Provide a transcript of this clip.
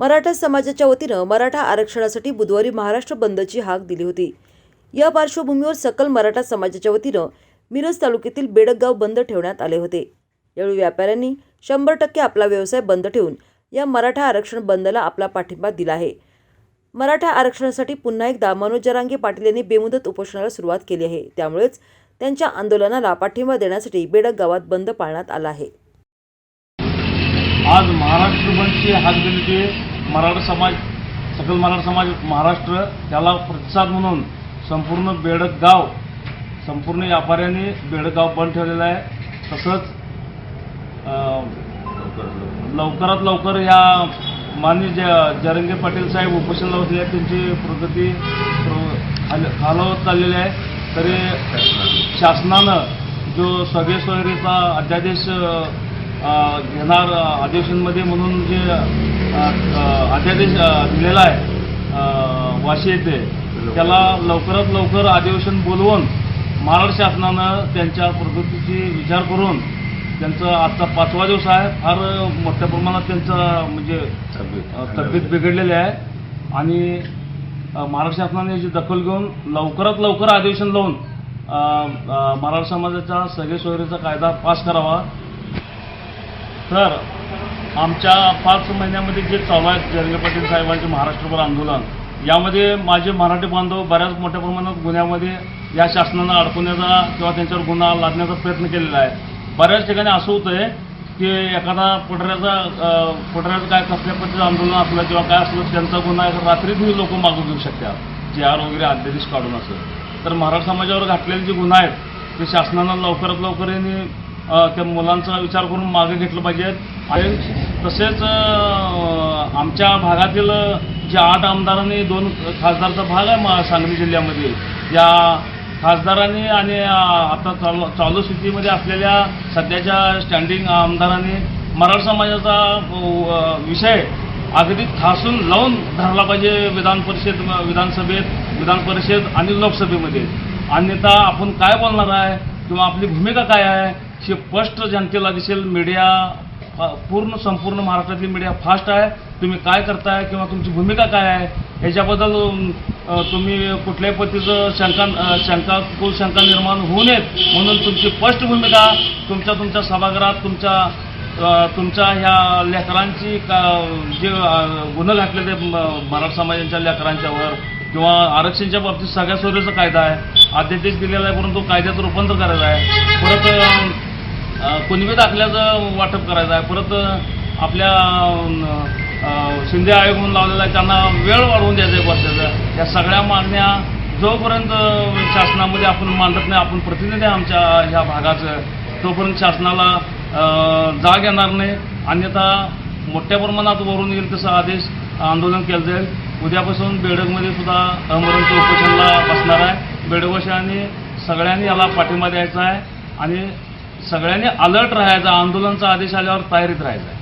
मराठा समाजाच्या वतीनं मराठा आरक्षणासाठी बुधवारी महाराष्ट्र बंदची हाक दिली होती. या पार्श्वभूमीवर सकल मराठा समाजाच्या वतीनं मिरज तालुक्यातील बेडकगाव बंद ठेवण्यात आले होते. यावेळी व्यापाऱ्यांनी शंभर टक्के आपला व्यवसाय बंद ठेवून या मराठा आरक्षण बंदला आपला पाठिंबा दिला आहे. मराठा आरक्षणासाठी पुन्हा एकदा मनोज जरांगे पाटील यांनी बेमुदत उपोषणाला सुरुवात केली आहे. त्यामुळेच त्यांच्या आंदोलनाला पाठिंबा देण्यासाठी बेडक गावात बंद पाळण्यात आला आहे. आज महाराष्ट्र बंदची हाक दिली मराठा समाज सकल मराठा समाज महाराष्ट्र त्याला प्रतिसाद म्हणून संपूर्ण बेडगाव संपूर्ण व्यापाऱ्यांनी बेडगाव बंद ठेवलेलं आहे. तसंच लवकरात लवकर या माननीय ज जरंगे पाटील साहेब उपोषण बसले आहेत. त्यांची प्रगती प्र- चाललेली आहे. तरी शासनानं जो सगळे सोयरीचा अध्यादेश घेणार अधिवेशनमध्ये म्हणून जे अध्यादेश दिलेला आहे वाशी येथे त्याला लवकरात लवकर अधिवेशन बोलवून महाराष्ट्र शासनानं त्यांच्या प्रगतीची विचार करून त्यांचं आजचा पाचवा दिवस आहे. फार मोठ्या प्रमाणात त्यांचं म्हणजे तब्येत बिघडलेली आहे. आणि महाराष्ट्र शासनाने याची दखल घेऊन लवकरात लवकर अधिवेशन लावून मराठा समाजाचा सगळे सोयरीचा कायदा पास करावा. सर आमच्या पाच महिन्यामध्ये जे चालू आहेत जरंगे पाटील साहेबांचे महाराष्ट्रभर आंदोलन यामध्ये माझे मराठी बांधव बऱ्याच मोठ्या प्रमाणात गुन्ह्यामध्ये या शासनानं अडकवण्याचा किंवा त्यांच्यावर गुन्हा लादण्याचा प्रयत्न केलेला आहे. बऱ्याच ठिकाणी असं होतं आहे की एखादा पुढऱ्याचा अ, काय कसल्या पद्धतीचं आंदोलन असलं किंवा काय असलं त्यांचा गुन्हा रात्रीतही लोक मागू घेऊ शकतात जे आर वगैरे अध्यादेश काढून असं. तर मराठा समाजावर घातलेले जे गुन्हा आहेत ते शासनानं लवकरात लवकर यांनी त्या मुलांचा विचार करून मागे घेतलं पाहिजे. आणि तसेच आमच्या भागातील जे आठ आमदारांनी दोन खासदारचा भाग आहे मा- सांगली जिल्ह्यामध्ये या खासदारांनी आणि आता चालू चालू स्थितीमध्ये असलेल्या सध्याच्या स्टँडिंग आमदारांनी मराठा समाजाचा विषय अगदी ठासून लावून धरला पाहिजे विधान परिषद विधानसभेत विधान परिषद आणि लोकसभेमध्ये. अन्यथा आपण काय बोलणार आहे? किंवा आपली भूमिका काय आहे हे स्पष्ट जनतेला दिसेल. मीडिया पूर्ण संपूर्ण महाराष्ट्रातली मीडिया फास्ट आहे. तुम्ही काय करताय किंवा तुमची भूमिका काय आहे याच्याबद्दल तुम्ही कुठल्याही पद्धतीचं शंका शंका कुल शंका निर्माण होऊ नयेत. म्हणून तुमची स्पष्ट भूमिका तुमच्या तुमच्या सभागृहात तुमच्या तुमच्या ह्या लेकरांची का जे गुन्हे घातलेले म- मराठा समाजाच्या लेकरांच्यावर किंवा आरक्षणच्या बाबतीत सगळ्या सोयीचा कायदा आहे. अध्यादेश दिलेला आहे परंतु कायद्यात रूपांतर करायचं आहे. परत कुणबी दाखल्याचं वाटप करायचं आहे. परत आपल्या शिंदे आयोग म्हणून लावलेला आहे त्यांना वेळ वाढवून द्यायचा आहे वर्षाचा. या सगळ्या मागण्या जोपर्यंत शासनामध्ये आपण मांडत नाही आपण प्रतिनिधी आमच्या ह्या भागाचं तोपर्यंत शासनाला जाग येणार नाही. अन्यथा मोठ्या प्रमाणात वरून येईल तसा आदेश आंदोलन केलं जाईल. उद्यापासून बेडगमध्ये सुद्धा अमरण उपोषणला बसणार आहे. बेडगवाशांनी सगळ्यांनी याला पाठिंबा द्यायचा आहे आणि सगळ्यांनी अलर्ट राहायचा. आंदोलनाचा आदेश आल्यावर तयारीत राहायचं आहे.